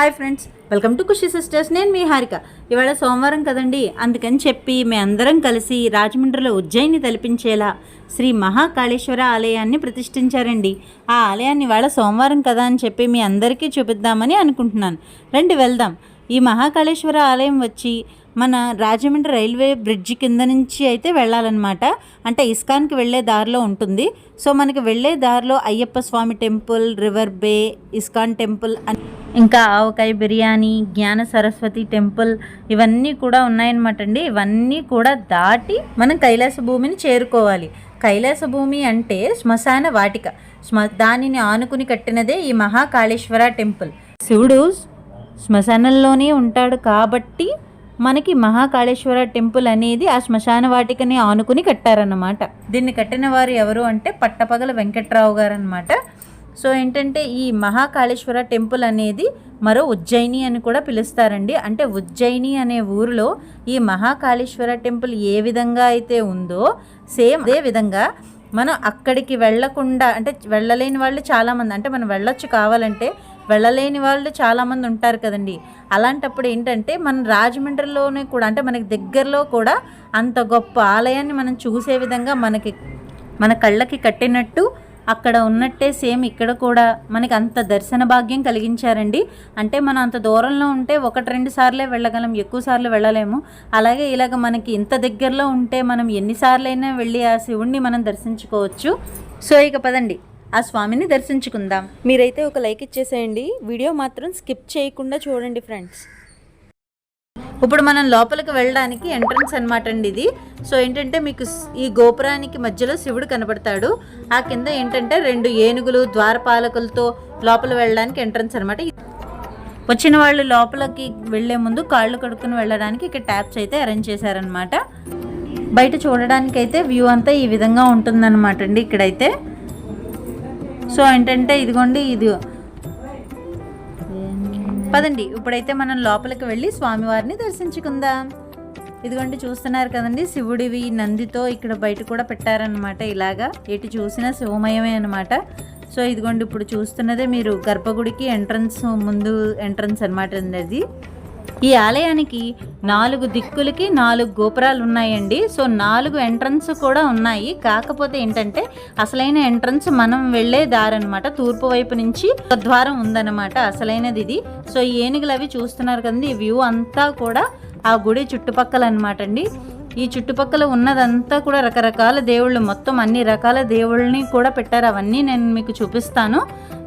Hi friends welcome to Khushi sisters. నేను మీ హారిక. ఇవాళ సోమవారం కదండి. అందుకని చెప్పి మీ అందరం కలిసి రాజమండ్రిలో ఉజ్జయిని తలపించేలా శ్రీ మహాకాళేశ్వర ఆలయాన్ని ప్రతిష్ఠించారండి. ఆ ఆలయాన్ని ఇవాళ సోమవారం కదా అని చెప్పి మీ అందరికీ చూపిద్దామని అనుకుంటున్నాను. రండి వెళ్దాం. ఈ మహాకాళేశ్వర ఆలయం వచ్చి మన రాజమండ్రి రైల్వే బ్రిడ్జి కింద నుంచి అయితే వెళ్ళాలన్నమాట. అంటే ఇస్కాన్కి వెళ్ళే దారిలో ఉంటుంది. సో మనకి వెళ్ళే దారిలో Ayyappa Swamy temple river bay ISKCON temple అని ఇంకా ఆవకాయ బిర్యానీ జ్ఞాన సరస్వతి టెంపుల్ ఇవన్నీ కూడా ఉన్నాయన్నమాట అండి. ఇవన్నీ కూడా దాటి మనం కైలాస భూమిని చేరుకోవాలి. కైలాస భూమి అంటే శ్మశాన వాటిక. శ్మ దానిని ఆనుకుని కట్టినదే ఈ మహాకాళేశ్వర టెంపుల్. శివుడు శ్మశానంలోనే ఉంటాడు కాబట్టి మనకి మహాకాళేశ్వర టెంపుల్ అనేది ఆ శ్మశాన వాటికని ఆనుకుని కట్టారన్నమాట. దీన్ని కట్టిన వారు ఎవరు అంటే పట్టపగల వెంకట్రావు గారు అనమాట సో ఏంటంటే ఈ మహాకాళేశ్వర టెంపుల్ అనేది మరో ఉజ్జయిని అని కూడా పిలుస్తారండి. అంటే ఉజ్జయిని అనే ఊరిలో ఈ మహాకాళేశ్వర టెంపుల్ ఏ విధంగా అయితే ఉందో సేమ్ అదే విధంగా మనం అక్కడికి వెళ్ళకుండా అంటే వెళ్ళలేని వాళ్ళు చాలామంది అంటే మనం వెళ్ళొచ్చు కావాలంటే వెళ్ళలేని వాళ్ళు చాలామంది ఉంటారు కదండి. అలాంటప్పుడు ఏంటంటే మన రాజమండ్రిలోనే కూడా అంటే మనకి దగ్గరలో కూడా అంత గొప్ప ఆలయాన్ని మనం చూసే విధంగా మనకి మన కళ్ళకి కట్టినట్టు అక్కడ ఉన్నట్టే సేమ్ ఇక్కడ కూడా మనకి అంత దర్శన భాగ్యం కలిగించారండి. అంటే మనం అంత దూరంలో ఉంటే ఒకటి రెండు సార్లే వెళ్ళగలం ఎక్కువ సార్లు వెళ్ళలేము. అలాగే ఇలాగ మనకి ఇంత దగ్గరలో ఉంటే మనం ఎన్నిసార్లైనా వెళ్ళి ఆ శివుణ్ణి మనం దర్శించుకోవచ్చు. సో ఇక పదండి ఆ స్వామిని దర్శించుకుందాం. మీరైతే ఒక లైక్ ఇచ్చేసేయండి. వీడియో మాత్రం స్కిప్ చేయకుండా చూడండి ఫ్రెండ్స్. ఇప్పుడు మనం లోపలికి వెళ్ళడానికి ఎంట్రన్స్ అనమాట అండి ఇది. సో ఏంటంటే మీకు ఈ గోపురానికి మధ్యలో శివుడు కనబడతాడు ఆ కింద ఏంటంటే రెండు ఏనుగులు ద్వారపాలకులతో లోపల వెళ్ళడానికి ఎంట్రన్స్ అనమాట వచ్చిన వాళ్ళు లోపలికి వెళ్ళే ముందు కాళ్ళు కడుక్కుని వెళ్ళడానికి ఇక్కడ ట్యాప్స్ అయితే అరేంజ్ చేశారనమాట బయట చూడడానికి అయితే వ్యూ అంతా ఈ విధంగా ఉంటుందన్నమాట అండి ఇక్కడైతే. సో ఏంటంటే ఇదిగోండి ఇది పదండి ఇప్పుడైతే మనం లోపలికి వెళ్ళి స్వామివారిని దర్శించుకుందాం. ఇదిగోండి చూస్తున్నారు కదండి శివుడివి నందితో ఇక్కడ బయట కూడా పెట్టారనమాట ఇలాగా. ఎటు చూసినా శివమయమే అనమాట సో ఇదిగోండి ఇప్పుడు చూస్తున్నదే మీరు గర్భగుడికి ఎంట్రన్స్ ముందు ఎంట్రన్స్ అనమాట అది. ఈ ఆలయానికి నాలుగు దిక్కులకి నాలుగు గోపురాలు ఉన్నాయండి సో నాలుగు ఎంట్రన్స్ కూడా ఉన్నాయి. కాకపోతే ఏంటంటే అసలైన ఎంట్రన్స్ మనం వెళ్ళే దారి అనమాట తూర్పు వైపు నుంచి ద్వారం ఉందన్నమాట. అసలైనది ఇది. సో ఈ ఏనుగులు అవి చూస్తున్నారు కదండి. ఈ వ్యూ అంతా కూడా ఆ గుడి చుట్టుపక్కల అనమాట అండి ఈ చుట్టుపక్కల ఉన్నదంతా కూడా రకరకాల దేవుళ్ళు. మొత్తం అన్ని రకాల దేవుళ్ళని కూడా పెట్టారు. అవన్నీ నేను మీకు చూపిస్తాను.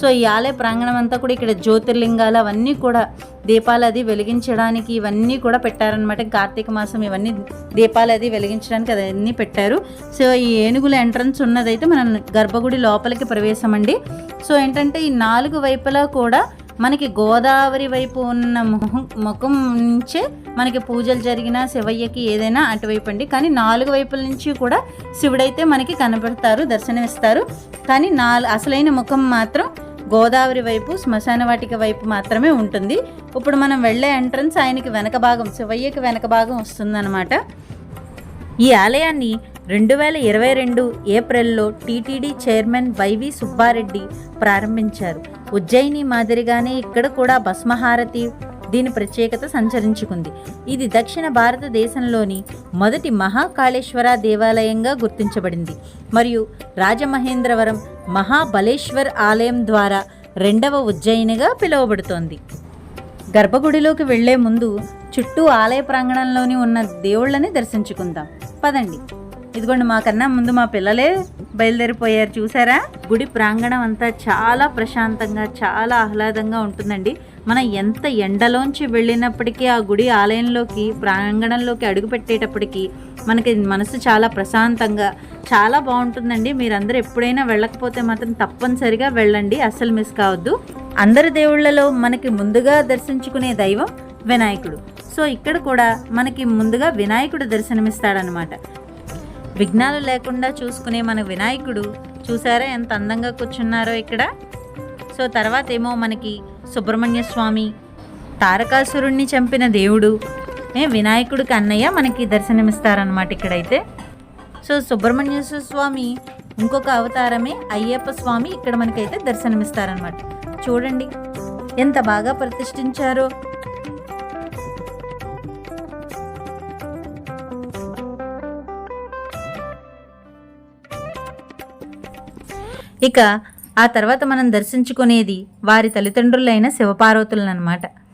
సో ఈ ఆలయ ప్రాంగణం అంతా కూడా ఇక్కడ జ్యోతిర్లింగాలు అవన్నీ కూడా దీపాలు అది వెలిగించడానికి ఇవన్నీ కూడా పెట్టారనమాట కార్తీక మాసం ఇవన్నీ దీపాలు అది వెలిగించడానికి అవన్నీ పెట్టారు. సో ఈ ఏనుగుల ఎంట్రన్స్ ఉన్నదైతే మనం గర్భగుడి లోపలికి ప్రవేశం అండి సో ఏంటంటే ఈ నాలుగు వైపులా కూడా మనకి గోదావరి వైపు ఉన్న ముఖం ముఖం నుంచే మనకి పూజలు జరిగిన శివయ్యకి ఏదైనా అటువైపు అండి. కానీ నాలుగు వైపుల నుంచి కూడా శివుడైతే మనకి కనబడతారు దర్శనమిస్తారు. కానీ నాలుగు అసలైన ముఖం మాత్రం గోదావరి వైపు శ్మశాన వాటిక వైపు మాత్రమే ఉంటుంది. ఇప్పుడు మనం వెళ్ళే ఎంట్రన్స్ ఆయనకి వెనక భాగం శివయ్యకి వెనక భాగం వస్తుందన్నమాట. ఈ ఆలయాన్ని రెండు వేల ఇరవై రెండు ఏప్రిల్లో టీటీడీ చైర్మన్ వైవి సుబ్బారెడ్డి ప్రారంభించారు. ఉజ్జయిని మాదిరిగానే ఇక్కడ కూడా భస్మహారతి దీని ప్రత్యేకత సంచరించుకుంది. ఇది దక్షిణ భారతదేశంలోని మొదటి మహాకాళేశ్వర దేవాలయంగా గుర్తించబడింది. మరియు రాజమహేంద్రవరం మహాబలేశ్వర్ ఆలయం ద్వారా రెండవ ఉజ్జయినిగా పిలువబడుతోంది. గర్భగుడిలోకి వెళ్ళే ముందు చుట్టూ ఆలయ ప్రాంగణంలోని ఉన్న దేవుళ్ళని దర్శించుకుందాం. పదండి. ఇదిగోండి మాకన్నా ముందు మా పిల్లలే బయలుదేరిపోయారు. చూసారా? గుడి ప్రాంగణం అంతా చాలా ప్రశాంతంగా చాలా ఆహ్లాదంగా ఉంటుందండి. మనం ఎంత ఎండలోంచి వెళ్ళినప్పటికీ ఆ గుడి ఆలయంలోకి ప్రాంగణంలోకి అడుగుపెట్టేటప్పటికీ మనకి మనసు చాలా ప్రశాంతంగా చాలా బాగుంటుందండి. మీరందరూ ఎప్పుడైనా వెళ్ళకపోతే మాత్రం తప్పనిసరిగా వెళ్ళండి. అస్సలు మిస్ కావద్దు. అందరి దేవుళ్ళలో మనకి ముందుగా దర్శించుకునే దైవం వినాయకుడు. సో ఇక్కడ కూడా మనకి ముందుగా వినాయకుడు దర్శనమిస్తాడనమాట విఘ్నాలు లేకుండా చూసుకునే మన వినాయకుడు చూసారా ఎంత అందంగా కూర్చున్నారో ఇక్కడ? సో తర్వాత ఏమో మనకి సుబ్రహ్మణ్య స్వామి తారకాసురుణ్ణి చంపిన దేవుడు. ఏ వినాయకుడికి అన్నయ్య మనకి దర్శనమిస్తారనమాట ఇక్కడైతే. సో సుబ్రహ్మణ్యేశ్వర స్వామి ఇంకొక అవతారమే అయ్యప్ప స్వామి ఇక్కడ మనకైతే దర్శనమిస్తారనమాట చూడండి ఎంత బాగా ప్రతిష్ఠించారో. ఇక ఆ తర్వాత మనం దర్శించుకునేది వారి తల్లిదండ్రులైన శివపార్వతులనమాట. అనమాట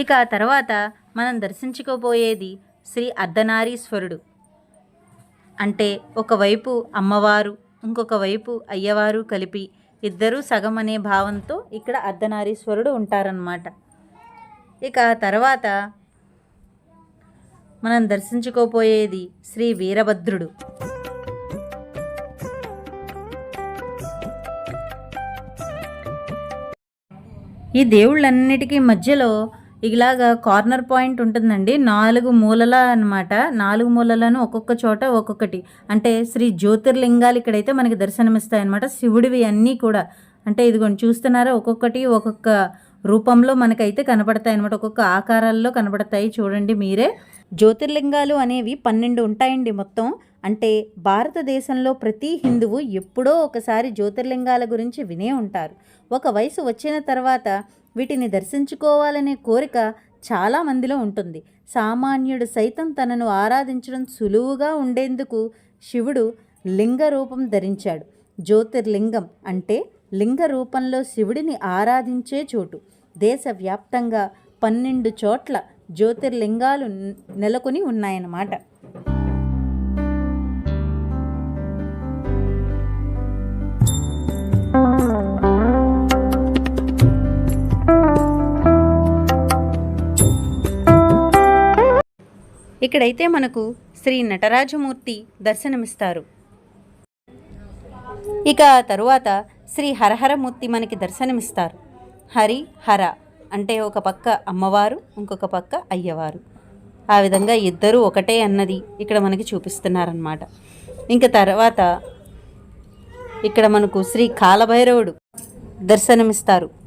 ఇక ఆ తర్వాత మనం దర్శించుకోబోయేది శ్రీ అర్ధనారీశ్వరుడు. అంటే ఒకవైపు అమ్మవారు ఇంకొక వైపు అయ్యవారు కలిపి ఇద్దరూ సగం అనే భావంతో ఇక్కడ అర్ధనారీశ్వరుడు ఉంటారనమాట ఇక ఆ తర్వాత మనం దర్శించుకోపోయేది శ్రీ వీరభద్రుడు. ఈ దేవుళ్ళన్నిటికీ మధ్యలో ఇలాగా కార్నర్ పాయింట్ ఉంటుందండి. నాలుగు మూలల అన్నమాట. నాలుగు మూలలను ఒక్కొక్క చోట ఒక్కొక్కటి. అంటే శ్రీ జ్యోతిర్లింగాలు ఇక్కడైతే మనకి దర్శనమిస్తాయి అనమాట శివుడివి అన్నీ కూడా. అంటే ఇదిగోండి చూస్తున్నారా? ఒక్కొక్కటి ఒక్కొక్క రూపంలో మనకైతే కనపడతాయి అనమాట ఒక్కొక్క ఆకారాల్లో కనపడతాయి చూడండి మీరే. జ్యోతిర్లింగాలు అనేవి పన్నెండు ఉంటాయండి మొత్తం. అంటే భారతదేశంలో ప్రతి హిందువు ఎప్పుడో ఒకసారి జ్యోతిర్లింగాల గురించి వినే ఉంటారు. ఒక వయసు వచ్చిన తర్వాత వీటిని దర్శించుకోవాలనే కోరిక చాలా మందిలో ఉంటుంది. సామాన్యుడు సైతం తనను ఆరాధించడం సులువుగా ఉండేందుకు శివుడు లింగ రూపం ధరించాడు. జ్యోతిర్లింగం అంటే లింగ రూపంలో శివుడిని ఆరాధించే చోటు. దేశవ్యాప్తంగా పన్నెండు చోట్ల జ్యోతిర్లింగాలు నెలకొని ఉన్నాయన్నమాట. ఇక్కడైతే మనకు శ్రీ నటరాజమూర్తి దర్శనమిస్తారు. ఇక తరువాత శ్రీ హరహరమూర్తి మనకి దర్శనమిస్తారు. హరి హర. అంటే ఒక పక్క అమ్మవారు ఇంకొక పక్క అయ్యవారు. ఆ విధంగా ఇద్దరు ఒకటే అన్నది ఇక్కడ మనకి చూపిస్తున్నారనమాట ఇంకా తర్వాత ఇక్కడ మనకు శ్రీ కాలభైరవుడు దర్శనమిస్తారు.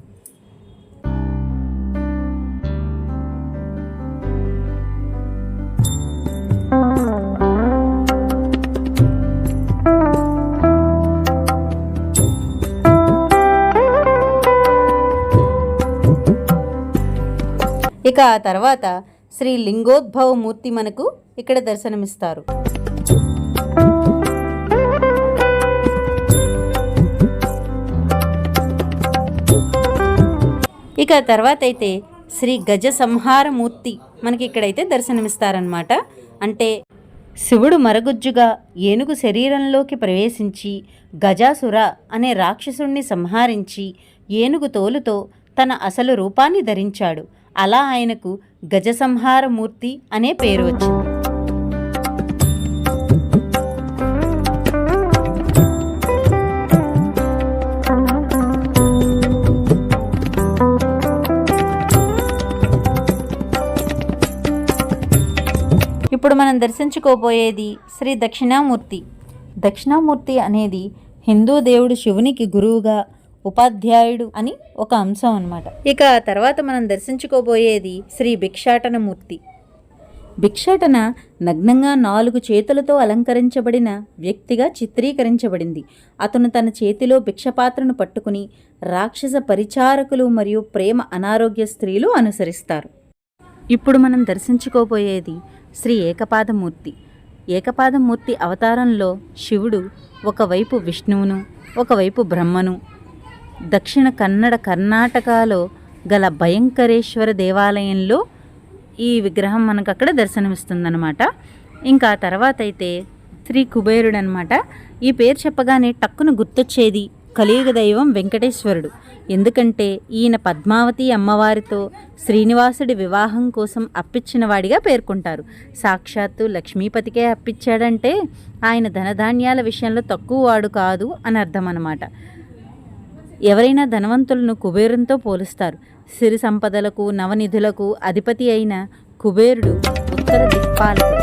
ఇక ఆ తర్వాత శ్రీ లింగోద్భవ మూర్తి మనకు ఇక్కడ దర్శనమిస్తారు. ఇక తర్వాత అయితే శ్రీ గజ సంహార మూర్తి మనకి ఇక్కడైతే దర్శనమిస్తారనమాట అంటే శివుడు మరగుజ్జుగా ఏనుగు శరీరంలోకి ప్రవేశించి గజాసుర అనే రాక్షసుణ్ణి సంహరించి ఏనుగు తోలుతో తన అసలు రూపాన్ని ధరించాడు. అలా ఆయనకు గజ సంహార మూర్తి అనే పేరు వచ్చింది. ఇప్పుడు మనం దర్శించుకోబోయేది శ్రీ దక్షిణామూర్తి. దక్షిణామూర్తి అనేది హిందూ దేవుడు శివునికి గురువుగా ఉపాధ్యాయుడు అని ఒక అంశం అన్నమాట. ఇక తర్వాత మనం దర్శించుకోబోయేది శ్రీ భిక్షాటనమూర్తి భిక్షాటన నగ్నంగా నాలుగు చేతులతో అలంకరించబడిన వ్యక్తిగా చిత్రీకరించబడింది. అతను తన చేతిలో భిక్షపాత్రను పట్టుకుని రాక్షస పరిచారకులు మరియు ప్రేమ అనారోగ్య స్త్రీలు అనుసరిస్తారు. ఇప్పుడు మనం దర్శించుకోబోయేది శ్రీ ఏకపాదమూర్తి. ఏకపాదమూర్తి అవతారంలో శివుడు ఒకవైపు విష్ణువును ఒకవైపు బ్రహ్మను దక్షిణ కన్నడ కర్ణాటకలో గల భయంకరేశ్వర దేవాలయంలో ఈ విగ్రహం మనకు అక్కడ దర్శనమిస్తుందన్నమాట. ఇంకా తర్వాత అయితే శ్రీ కుబేరుడు అనమాట ఈ పేరు చెప్పగానే టక్కును గుర్తొచ్చేది కలియుగ దైవం వెంకటేశ్వరుడు. ఎందుకంటే ఈయన పద్మావతి అమ్మవారితో శ్రీనివాసుడి వివాహం కోసం అప్పిచ్చిన వాడిగా పేర్కొంటారు. సాక్షాత్తు లక్ష్మీపతికే అప్పిచ్చాడంటే ఆయన ధనధాన్యాల విషయంలో తక్కువ వాడు కాదు అని అర్థం అన్నమాట ఎవరైనా ధనవంతులను కుబేరంతో పోలుస్తారు. సిరి సంపదలకు నవనిధులకు అధిపతి అయిన కుబేరుడు ఉత్తర దిక్పాలకుడు.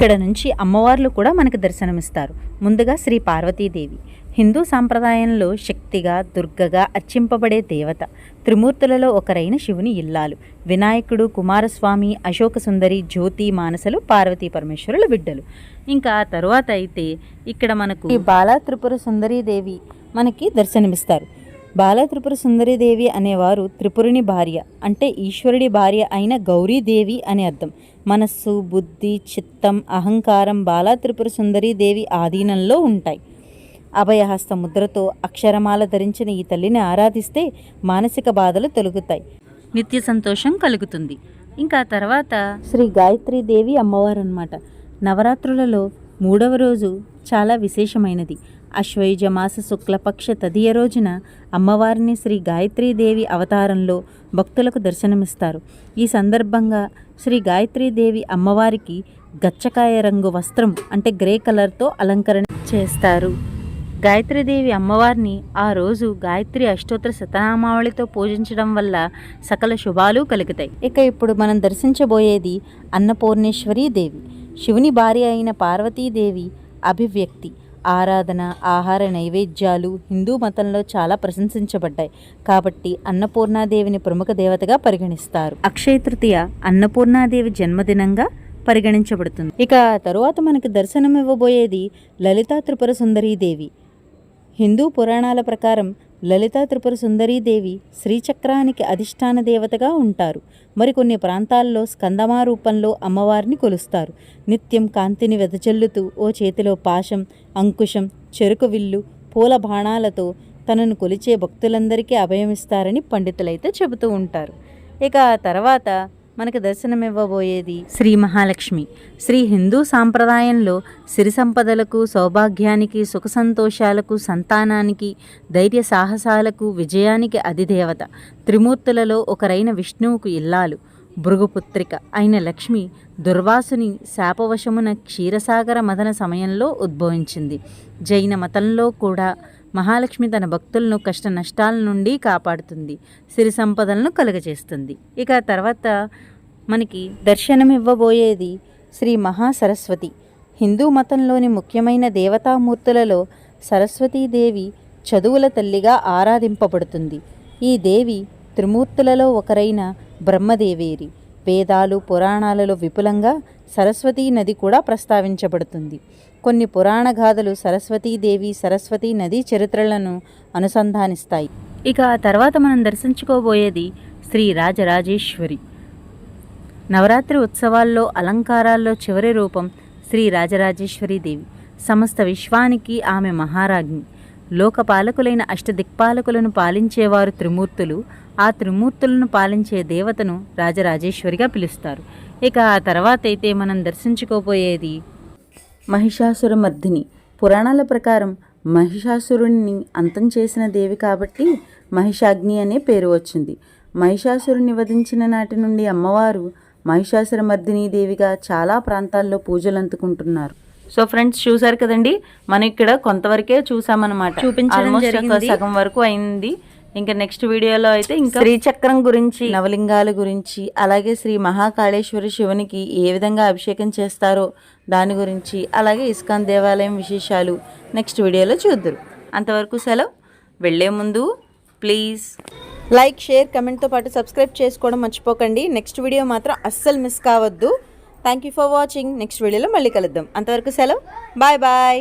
ఇక్కడ నుంచి అమ్మవార్లు కూడా మనకు దర్శనమిస్తారు. ముందుగా శ్రీ పార్వతీదేవి. హిందూ సాంప్రదాయంలో శక్తిగా దుర్గగా అర్చింపబడే దేవత. త్రిమూర్తులలో ఒకరైన శివుని ఇల్లాలు. వినాయకుడు కుమారస్వామి అశోక సుందరి జ్యోతి మానసలు పార్వతీ పరమేశ్వరుల బిడ్డలు. ఇంకా తరువాత అయితే ఇక్కడ మనకు ఈ బాలా త్రిపుర సుందరీదేవి మనకి దర్శనమిస్తారు. బాల త్రిపుర సుందరీదేవి అనేవారు త్రిపురుని భార్య. అంటే ఈశ్వరుడి భార్య అయిన గౌరీదేవి అని అర్థం. మనస్సు బుద్ధి చిత్తం అహంకారం బాలా త్రిపుర సుందరీదేవి ఆధీనంలో ఉంటాయి. అభయహస్త ముద్రతో అక్షరమాల ధరించిన ఈ తల్లిని ఆరాధిస్తే మానసిక బాధలు తొలగుతాయి. నిత్య సంతోషం కలుగుతుంది. ఇంకా తర్వాత శ్రీ గాయత్రీదేవి అమ్మవారు అనమాట నవరాత్రులలో మూడవ రోజు చాలా విశేషమైనది. అశ్వయుజ మాస శుక్లపక్ష తదియ రోజున అమ్మవారిని శ్రీ గాయత్రీదేవి అవతారంలో భక్తులకు దర్శనమిస్తారు. ఈ సందర్భంగా శ్రీ గాయత్రీదేవి అమ్మవారికి గచ్చకాయ రంగు వస్త్రం అంటే గ్రే కలర్తో అలంకరణ చేస్తారు. గాయత్రీదేవి అమ్మవారిని ఆ రోజు గాయత్రి అష్టోత్తర శతనామావళితో పూజించడం వల్ల సకల శుభాలు కలుగుతాయి. ఇక ఇప్పుడు మనం దర్శించబోయేది అన్నపూర్ణేశ్వరీ దేవి శివుని భార్య అయిన పార్వతీదేవి అభివ్యక్తి. ఆరాధన ఆహార నైవేద్యాలు హిందూ మతంలో చాలా ప్రశంసించబడ్డాయి. కాబట్టి అన్నపూర్ణాదేవిని ప్రముఖ దేవతగా పరిగణిస్తారు. అక్షయ తృతీయ అన్నపూర్ణాదేవి జన్మదినంగా పరిగణించబడుతుంది. ఇక తరువాత మనకు దర్శనం ఇవ్వబోయేది లలితా త్రిపుర సుందరీదేవి హిందూ పురాణాల ప్రకారం లలితా త్రిపుర సుందరీదేవి శ్రీచక్రానికి అధిష్టాన దేవతగా ఉంటారు. మరికొన్ని ప్రాంతాల్లో స్కందమా రూపంలో అమ్మవారిని కొలుస్తారు. నిత్యం కాంతిని వెదజల్లుతూ ఓ చేతిలో పాశం అంకుశం చెరుకు విల్లు పూల బాణాలతో తనను కొలిచే భక్తులందరికీ అభయమిస్తారని పండితులైతే చెబుతూ ఉంటారు. ఇక తర్వాత మనకు దర్శనమివ్వబోయేది శ్రీ మహాలక్ష్మి. శ్రీ హిందూ సాంప్రదాయంలో సిరి సంపదలకు సౌభాగ్యానికి సుఖ సంతోషాలకు సంతానానికి ధైర్య సాహసాలకు విజయానికి అధిదేవత. త్రిమూర్తులలో ఒకరైన విష్ణువుకు ఇల్లాలు. భృగుపుత్రిక అయిన లక్ష్మి దుర్వాసుని శాపవశమున క్షీరసాగర మదన సమయంలో ఉద్భవించింది. జైన మతంలో కూడా మహాలక్ష్మి తన భక్తులను కష్ట నష్టాల నుండి కాపాడుతుంది. సిరి సంపదలను కలుగజేస్తుంది. ఇక తర్వాత మనకి దర్శనమివ్వబోయేది శ్రీ మహాసరస్వతి. హిందూ మతంలోని ముఖ్యమైన దేవతామూర్తులలో సరస్వతీదేవి చదువుల తల్లిగా ఆరాధింపబడుతుంది. ఈ దేవి త్రిమూర్తులలో ఒకరైన బ్రహ్మదేవేరి. వేదాలు పురాణాలలో విపులంగా సరస్వతీ నది కూడా ప్రస్తావించబడుతుంది. కొన్ని పురాణ గాథలు సరస్వతీదేవి సరస్వతీ నదీ చరిత్రలను అనుసంధానిస్తాయి. ఇక ఆ తర్వాత మనం దర్శించుకోబోయేది శ్రీ రాజరాజేశ్వరి. నవరాత్రి ఉత్సవాల్లో అలంకారాల్లో చివరి రూపం శ్రీ రాజరాజేశ్వరి దేవి. సమస్త విశ్వానికి ఆమె మహారాజ్ఞి. లోకపాలకులైన అష్టదిక్పాలకులను పాలించేవారు త్రిమూర్తులు. ఆ త్రిమూర్తులను పాలించే దేవతను రాజరాజేశ్వరిగా పిలుస్తారు. ఇక ఆ తర్వాత అయితే మనం దర్శించుకోబోయేది మహిషాసురమర్దిని. పురాణాల ప్రకారం మహిషాసురుణ్ణి అంతం చేసిన దేవి కాబట్టి మహిషాగ్ని అనే పేరు వచ్చింది. మహిషాసురుని వధించిన నాటి నుండి అమ్మవారు మహిషాసురమర్దిని దేవిగా చాలా ప్రాంతాల్లో పూజలు అందుకుంటున్నారు. సో ఫ్రెండ్స్ చూసారు కదండి? మనం ఇక్కడ కొంతవరకే చూసామన్నమాట చూపించడం. సగం వరకు అయింది. ఇంకా నెక్స్ట్ వీడియోలో అయితే ఇంకా శ్రీచక్రం గురించి నవలింగాల గురించి అలాగే శ్రీ మహాకాళేశ్వరి శివునికి ఏ విధంగా అభిషేకం చేస్తారో దాని గురించి అలాగే ఇస్కాన్ దేవాలయం విశేషాలు నెక్స్ట్ వీడియోలో చూద్దరు. అంతవరకు సెలవు. వెళ్ళే ముందు ప్లీజ్ లైక్ షేర్ కమెంట్తో పాటు సబ్స్క్రైబ్ చేసుకోవడం మర్చిపోకండి. నెక్స్ట్ వీడియో మాత్రం అస్సలు మిస్ కావద్దు. Thank you for watching next వీడియోలో మళ్ళీ కలుద్దాం. అంతవరకు సెలవు. Bye bye